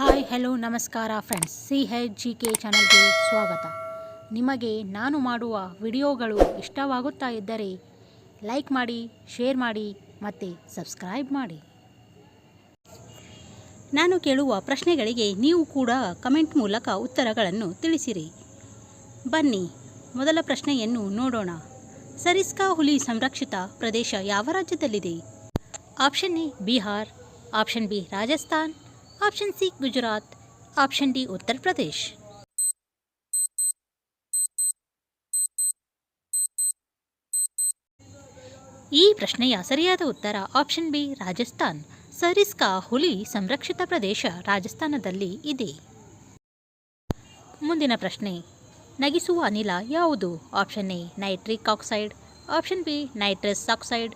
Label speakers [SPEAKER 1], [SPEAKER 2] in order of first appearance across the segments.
[SPEAKER 1] Hi hello ನಮಸ್ಕಾರ friends C H G K ಚಾನಲ್ಗೆ ಸ್ವಾಗತ. ನಿಮಗೆ ನಾನು ಮಾಡುವ ವಿಡಿಯೋಗಳು ಇಷ್ಟವಾಗುತ್ತಾ ಇದ್ದರೆ ಲೈಕ್ ಮಾಡಿ ಶೇರ್ ಮಾಡಿ ಮತ್ತು ಸಬ್ಸ್ಕ್ರೈಬ್ ಮಾಡಿ. ನಾನು ಕೇಳುವ ಪ್ರಶ್ನೆಗಳಿಗೆ ನೀವು ಕೂಡ ಕಮೆಂಟ್ ಮೂಲಕ ಉತ್ತರಗಳನ್ನು ತಿಳಿಸಿರಿ. ಬನ್ನಿ, ಮೊದಲ ಪ್ರಶ್ನೆಯನ್ನು ನೋಡೋಣ. ಸರಿಸ್ಕಾ ಹುಲಿ ಸಂರಕ್ಷಿತ ಪ್ರದೇಶ ಯಾವ ರಾಜ್ಯದಲ್ಲಿದೆ? Option A Bihar option B Rajasthan option C Gujarat option D Uttar Pradesh ಈ ಪ್ರಶ್ನೆಯ ಸರಿಯಾದ ಉತ್ತರ ಆಪ್ಷನ್ ಬಿ ರಾಜಸ್ಥಾನ್ ಸರಿಸ್ಕಾ ಹುಲಿ ಸಂರಕ್ಷಿತ ಪ್ರದೇಶ ರಾಜಸ್ಥಾನದಲ್ಲಿ ಇದೆ. ಮುಂದಿನ ಪ್ರಶ್ನೆ, ನಗಿಸುವ ಅನಿಲ ಯಾವುದು? Option A nitric oxide option B nitrous oxide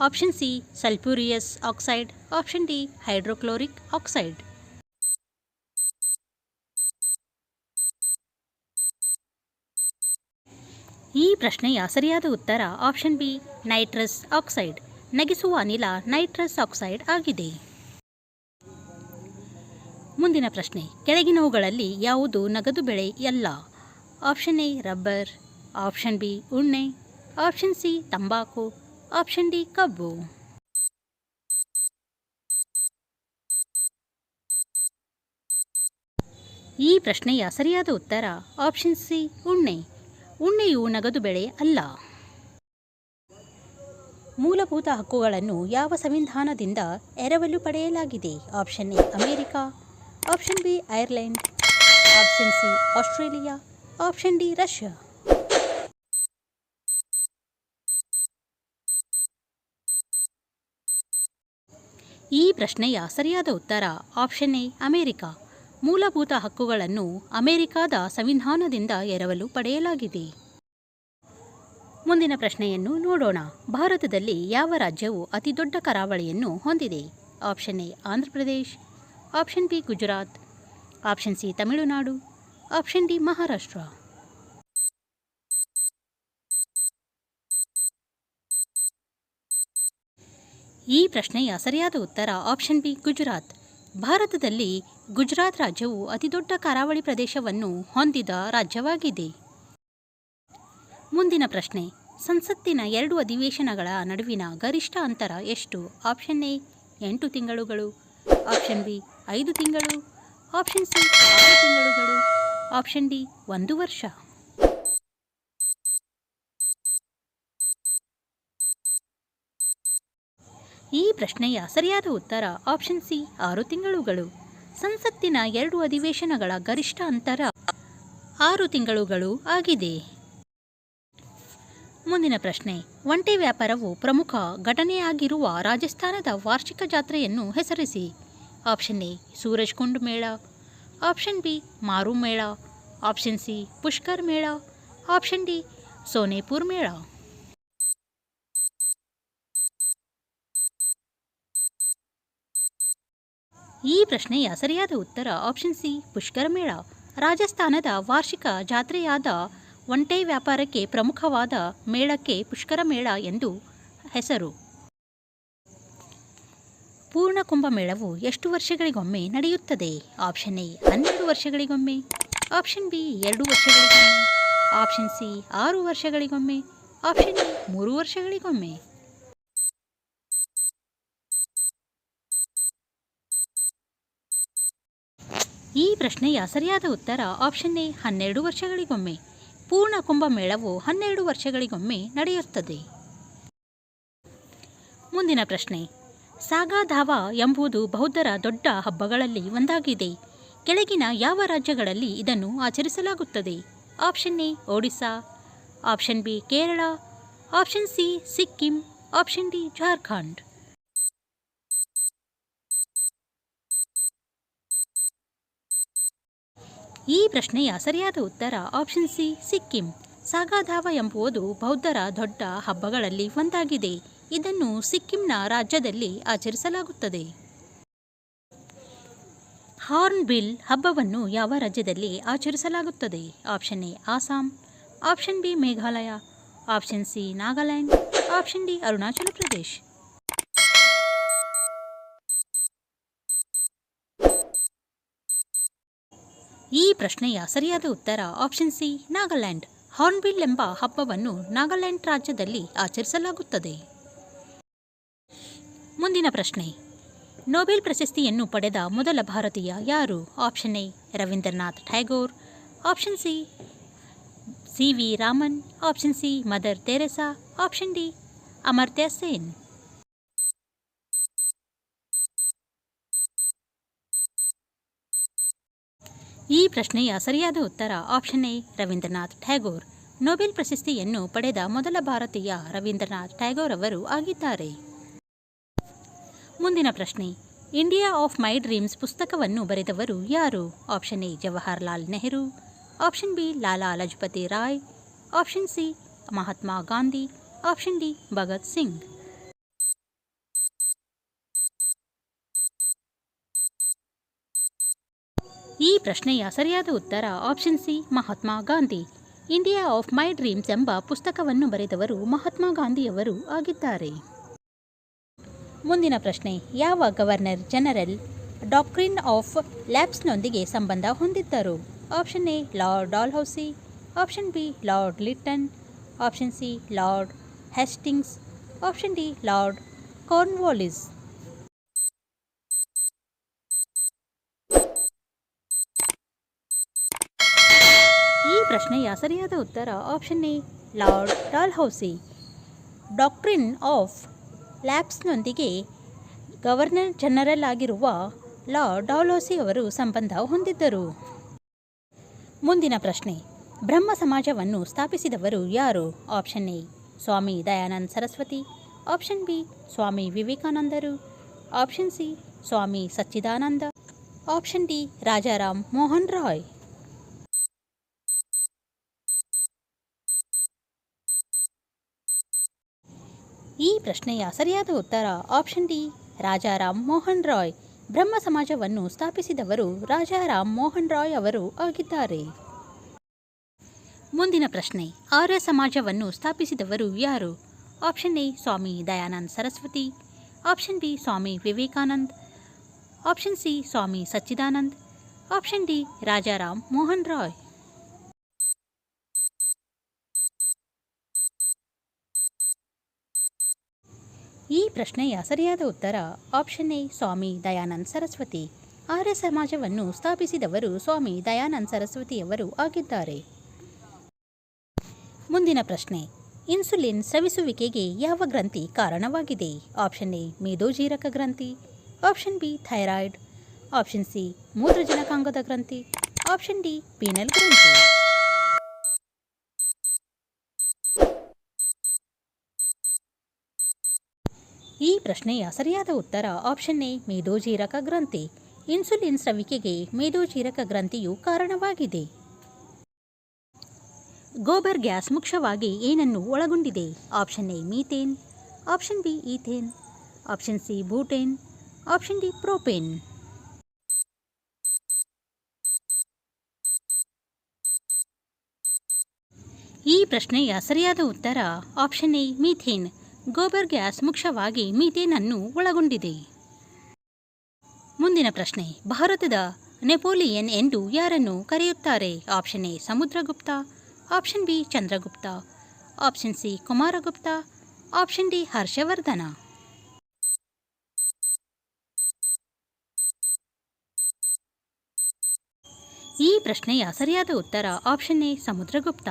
[SPEAKER 1] option C sulphurous oxide option D hydrochloric oxide ಈ ಪ್ರಶ್ನೆಯ ಸರಿಯಾದ ಉತ್ತರ ಆಪ್ಷನ್ ಬಿ ನೈಟ್ರಸ್ ಆಕ್ಸೈಡ್ ನಗಿಸುವ ಅನಿಲ ನೈಟ್ರಸ್ ಆಕ್ಸೈಡ್ ಆಗಿದೆ. ಮುಂದಿನ ಪ್ರಶ್ನೆ, ಕೆಳಗಿನವುಗಳಲ್ಲಿ ಯಾವುದು ನಗದು ಬೆಳೆ ಎಲ್ಲ option A rubber option B ಉಣ್ಣೆ. ಆಪ್ಷನ್ ಸಿ ತಂಬಾಕು. ಆಪ್ಷನ್ ಡಿ ಕಬ್ಬು ಈ ಪ್ರಶ್ನೆಯ ಸರಿಯಾದ ಉತ್ತರ ಆಪ್ಷನ್ ಸಿ ಉಣ್ಣೆ. ಉಣ್ಣೆಯು ನಗದು ಬೆಳೆ ಅಲ್ಲ. ಮೂಲಭೂತ ಹಕ್ಕುಗಳನ್ನು ಯಾವ ಸಂವಿಧಾನದಿಂದ ಎರವಲು ಪಡೆಯಲಾಗಿದೆ? Option A America option B Ireland option C Australia option D Russia ಈ ಪ್ರಶ್ನೆಯ ಸರಿಯಾದ ಉತ್ತರ ಆಪ್ಷನ್ ಎ, ಅಮೆರಿಕ. ಮೂಲಭೂತ ಹಕ್ಕುಗಳನ್ನು ಅಮೆರಿಕಾದ ಸಂವಿಧಾನದಿಂದ ಎರವಲು ಪಡೆಯಲಾಗಿದೆ. ಮುಂದಿನ ಪ್ರಶ್ನೆಯನ್ನು ನೋಡೋಣ. ಭಾರತದಲ್ಲಿ ಯಾವ ರಾಜ್ಯವು ಅತಿದೊಡ್ಡ ಕರಾವಳಿಯನ್ನು ಹೊಂದಿದೆ? Option A, Andhra Pradesh. Option B, Gujarat. Option C, Tamil Nadu. Option D, Maharashtra. ಈ ಪ್ರಶ್ನೆಯ ಸರಿಯಾದ ಉತ್ತರ ಆಪ್ಷನ್ ಬಿ ಗುಜರಾತ್. ಭಾರತದಲ್ಲಿ ಗುಜರಾತ್ ರಾಜ್ಯವು ಅತಿದೊಡ್ಡ ಕರಾವಳಿ ಪ್ರದೇಶವನ್ನು ಹೊಂದಿದ ರಾಜ್ಯವಾಗಿದೆ. ಮುಂದಿನ ಪ್ರಶ್ನೆ, ಸಂಸತ್ತಿನ ಎರಡು ಅಧಿವೇಶನಗಳ ನಡುವಿನ ಗರಿಷ್ಠ ಅಂತರ ಎಷ್ಟು? ಆಪ್ಷನ್ ಎ ಎಂಟು ತಿಂಗಳುಗಳು. ಆಪ್ಷನ್ ಬಿ ಐದು ತಿಂಗಳು. ಆಪ್ಷನ್ ಸಿ ಆರು ತಿಂಗಳುಗಳು. ಆಪ್ಷನ್ ಡಿ ಒಂದು ವರ್ಷ. ಈ ಪ್ರಶ್ನೆಯ ಸರಿಯಾದ ಉತ್ತರ ಆಪ್ಷನ್ ಸಿ ಆರು ತಿಂಗಳುಗಳು. ಸಂಸತ್ತಿನ ಎರಡು ಅಧಿವೇಶನಗಳ ಗರಿಷ್ಠ ಅಂತರ ಆರು ತಿಂಗಳುಗಳು ಆಗಿದೆ. ಮುಂದಿನ ಪ್ರಶ್ನೆ, ಒಂಟೆ ವ್ಯಾಪಾರವು ಪ್ರಮುಖ ಘಟನೆಯಾಗಿರುವ ರಾಜಸ್ಥಾನದ ವಾರ್ಷಿಕ ಜಾತ್ರೆಯನ್ನು ಹೆಸರಿಸಿ. ಆಪ್ಷನ್ ಎ ಸೂರಜ್ ಕುಂಡ್ ಮೇಳ. ಆಪ್ಷನ್ ಬಿ ಮಾರು ಮೇಳ. ಆಪ್ಷನ್ ಸಿ ಪುಷ್ಕರ್ ಮೇಳ. ಆಪ್ಷನ್ ಡಿ ಸೋನೆಪುರ್ ಮೇಳ. ಈ ಪ್ರಶ್ನೆಯ ಸರಿಯಾದ ಉತ್ತರ ಆಪ್ಷನ್ ಸಿ ಪುಷ್ಕರ ಮೇಳ. ರಾಜಸ್ಥಾನದ ವಾರ್ಷಿಕ ಜಾತ್ರೆಯಾದ ಒಂಟೆ ವ್ಯಾಪಾರಕ್ಕೆ ಪ್ರಮುಖವಾದ ಮೇಳಕ್ಕೆ ಪುಷ್ಕರ ಮೇಳ ಎಂದು ಹೆಸರು. ಪೂರ್ಣ ಕುಂಭಮೇಳವು ಎಷ್ಟು ವರ್ಷಗಳಿಗೊಮ್ಮೆ ನಡೆಯುತ್ತದೆ? ಆಪ್ಷನ್ ಎ ಹನ್ನೆರಡು ವರ್ಷಗಳಿಗೊಮ್ಮೆ. ಆಪ್ಷನ್ ಬಿ ಎರಡು ವರ್ಷಗಳಿಗೊಮ್ಮೆ. ಆಪ್ಷನ್ ಸಿ ಆರು ವರ್ಷಗಳಿಗೊಮ್ಮೆ. ಆಪ್ಷನ್ ಡಿ ಮೂರು ವರ್ಷಗಳಿಗೊಮ್ಮೆ. ಈ ಪ್ರಶ್ನೆಯ ಸರಿಯಾದ ಉತ್ತರ ಆಪ್ಷನ್ ಎ ಹನ್ನೆರಡು ವರ್ಷಗಳಿಗೊಮ್ಮೆ. ಪೂರ್ಣ ಕುಂಭಮೇಳವು ಹನ್ನೆರಡು ವರ್ಷಗಳಿಗೊಮ್ಮೆ ನಡೆಯುತ್ತದೆ. ಮುಂದಿನ ಪ್ರಶ್ನೆ. ಸಾಗಾಧಾವ ಎಂಬುದು ಬೌದ್ಧರ ದೊಡ್ಡ ಹಬ್ಬಗಳಲ್ಲಿ ಒಂದಾಗಿದೆ. ಕೆಳಗಿನ ಯಾವ ರಾಜ್ಯಗಳಲ್ಲಿ ಇದನ್ನು ಆಚರಿಸಲಾಗುತ್ತದೆ? Option A Odisha. Option B Kerala. Option C Sikkim. Option D Jharkhand. ಈ ಪ್ರಶ್ನೆಯ ಸರಿಯಾದ ಉತ್ತರ ಆಪ್ಷನ್ ಸಿ ಸಿಕ್ಕಿಂ ಸಾಗಾಧಾವ ಎಂಬುದು ಬೌದ್ಧರ ದೊಡ್ಡ ಹಬ್ಬಗಳಲ್ಲಿ ಒಂದಾಗಿದೆ. ಇದನ್ನು ಸಿಕ್ಕಿಂನ ರಾಜ್ಯದಲ್ಲಿ ಆಚರಿಸಲಾಗುತ್ತದೆ. ಹಾರ್ನ್ಬಿಲ್ ಹಬ್ಬವನ್ನು ಯಾವ ರಾಜ್ಯದಲ್ಲಿ ಆಚರಿಸಲಾಗುತ್ತದೆ? Option A Assam option B Meghalaya option C Nagaland option D Arunachal Pradesh ಈ ಪ್ರಶ್ನೆಯ ಸರಿಯಾದ ಉತ್ತರ ಆಪ್ಷನ್ ಸಿ ನಾಗಾಲ್ಯಾಂಡ್. ಹಾರ್ನ್ಬಿಲ್ ಎಂಬ ಹಬ್ಬವನ್ನು ನಾಗಾಲ್ಯಾಂಡ್ ರಾಜ್ಯದಲ್ಲಿ ಆಚರಿಸಲಾಗುತ್ತದೆ. ಮುಂದಿನ ಪ್ರಶ್ನೆ. ನೊಬೆಲ್ ಪ್ರಶಸ್ತಿಯನ್ನು ಪಡೆದ ಮೊದಲ ಭಾರತೀಯ ಯಾರು? Option A Rabindranath Tagore. Option C C V Raman. Option C Mother Teresa. Option D Amartya Sen. ಈ ಪ್ರಶ್ನೆಯ ಸರಿಯಾದ ಉತ್ತರ option A, Rabindranath Tagore. Nobel ಪ್ರಶಸ್ತಿಯನ್ನು ಪಡೆದ ಮೊದಲ ಭಾರತೀಯ ರವೀಂದ್ರನಾಥ್ ಟ್ಯಾಗೋರ್ ಅವರು ಆಗಿದ್ದಾರೆ. ಮುಂದಿನ ಪ್ರಶ್ನೆ, ಇಂಡಿಯಾ ಆಫ್ ಮೈ ಡ್ರೀಮ್ಸ್ ಪುಸ್ತಕವನ್ನು ಬರೆದವರು ಯಾರು? Option A, Jawaharlal Nehru. Option B, Lala Lajpat Rai. Option C, Mahatma Gandhi. Option D, Bhagat Singh. ಈ ಪ್ರಶ್ನೆಯ ಸರಿಯಾದ ಉತ್ತರ option C Mahatma Gandhi. India of my dreams ಎಂಬ ಪುಸ್ತಕವನ್ನು ಬರೆದವರು ಮಹಾತ್ಮ ಗಾಂಧಿಯವರು ಆಗಿದ್ದಾರೆ. ಮುಂದಿನ ಪ್ರಶ್ನೆ, ಯಾವ ಗವರ್ನರ್ ಜನರಲ್ ಡಾಕ್ಟ್ರಿನ್ ಆಫ್ ಲ್ಯಾಬ್ಸ್ನೊಂದಿಗೆ ಸಂಬಂಧ ಹೊಂದಿದ್ದರು? Option A Lord Dalhousie option B Lord Lytton option C Lord Hastings option D Lord Cornwallis ಈ ಪ್ರಶ್ನೆಯ ಸರಿಯಾದ ಉತ್ತರ option A, Lord Dalhousie. Doctrine of ಲ್ಯಾಬ್ಸ್ನೊಂದಿಗೆ governor general ಆಗಿರುವ ಲಾರ್ಡ್ ಡಾಲ್ಹೌಸಿ ಅವರು ಸಂಬಂಧ ಹೊಂದಿದ್ದರು. ಮುಂದಿನ ಪ್ರಶ್ನೆ, ಬ್ರಹ್ಮ ಸಮಾಜವನ್ನು ಸ್ಥಾಪಿಸಿದವರು ಯಾರು? Option A, Swami Dayananda Saraswati. Option B, Swami ವಿವೇಕಾನಂದರು. Option C, Swami Sachchidananda. Option D, Rajaram Mohan Roy. ಈ ಪ್ರಶ್ನೆಯ ಸರಿಯಾದ ಉತ್ತರ ಆಪ್ಷನ್ ಡಿ. ರಾಜಾರಾಮ್ ಮೋಹನ್ ರಾಯ್. ಬ್ರಹ್ಮ ಸಮಾಜವನ್ನು ಸ್ಥಾಪಿಸಿದವರು ರಾಜಾರಾಮ್ ಮೋಹನ್ ರಾಯ್ ಅವರು ಆಗಿದ್ದಾರೆ. ಮುಂದಿನ ಪ್ರಶ್ನೆ, ಆರ್ಯ ಸಮಾಜವನ್ನು ಸ್ಥಾಪಿಸಿದವರು ಯಾರು? Option A, Swami Dayananda Saraswati. Option B, Swami Vivekanand. Option C, Swami Sachchidanand. Option D Rajaram Mohan Roy. ಈ ಪ್ರಶ್ನೆಯ ಸರಿಯಾದ ಉತ್ತರ ಆಪ್ಷನ್ ಎ ಸ್ವಾಮಿ ದಯಾನಂದ್ ಸರಸ್ವತಿ. ಆರ್ಯ ಸಮಾಜವನ್ನು ಸ್ಥಾಪಿಸಿದವರು ಸ್ವಾಮಿ ದಯಾನಂದ್ ಸರಸ್ವತಿಯವರು ಆಗಿದ್ದಾರೆ. ಮುಂದಿನ ಪ್ರಶ್ನೆ, ಇನ್ಸುಲಿನ್ ಸ್ರವಿಸುವಿಕೆಗೆ ಯಾವ ಗ್ರಂಥಿ ಕಾರಣವಾಗಿದೆ? ಆಪ್ಷನ್ ಎ ಮೇದೋಜೀರಕ ಗ್ರಂಥಿ. Option B thyroid. Option C ಮೂತ್ರಜನಕಾಂಗದ ಗ್ರಂಥಿ. ಆಪ್ಷನ್ ಡಿ ಪೀನಲ್ ಗ್ರಂಥಿ. ಈ ಪ್ರಶ್ನೆಯ ಸರಿಯಾದ ಉತ್ತರ ಆಪ್ಷನ್ ಎ ಮೇದೋಜೀರಕ ಗ್ರಂಥಿ. ಇನ್ಸುಲಿನ್ ಸ್ರವಿಕೆಗೆ ಮೇದೋಜೀರಕ ಗ್ರಂಥಿಯು ಕಾರಣವಾಗಿದೆ. ಗೋಬರ್ ಗ್ಯಾಸ್ ಮುಖ್ಯವಾಗಿ ಏನನ್ನು ಒಳಗೊಂಡಿದೆ? Option A, methane. Option B, ethane. Option C butane option D, propane. ಈ ಪ್ರಶ್ನೆಯ ಸರಿಯಾದ ಉತ್ತರ option A, methane. Gobar gas ಮುಖ್ಯವಾಗಿ ಮೀಥೇನ್ ಅನ್ನು ಒಳಗೊಂಡಿದೆ. ಮುಂದಿನ ಪ್ರಶ್ನೆ, ಭಾರತದ ನೆಪೋಲಿಯನ್ ಎಂದು ಯಾರನ್ನು ಕರೆಯುತ್ತಾರೆ? Option A, Samudragupta. Option B, Chandragupta. Option C, Kumaragupta. Option D, Harshavardhana. ಈ ಪ್ರಶ್ನೆಯ ಸರಿಯಾದ ಉತ್ತರ ಆಪ್ಷನ್ ಎ, ಸಮುದ್ರಗುಪ್ತ.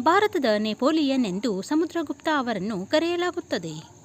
[SPEAKER 1] ಭಾರತದ ನೆಪೋಲಿಯನ್ ಎಂದು ಸಮುದ್ರಗುಪ್ತ ಅವರನ್ನು ಕರೆಯಲಾಗುತ್ತದೆ.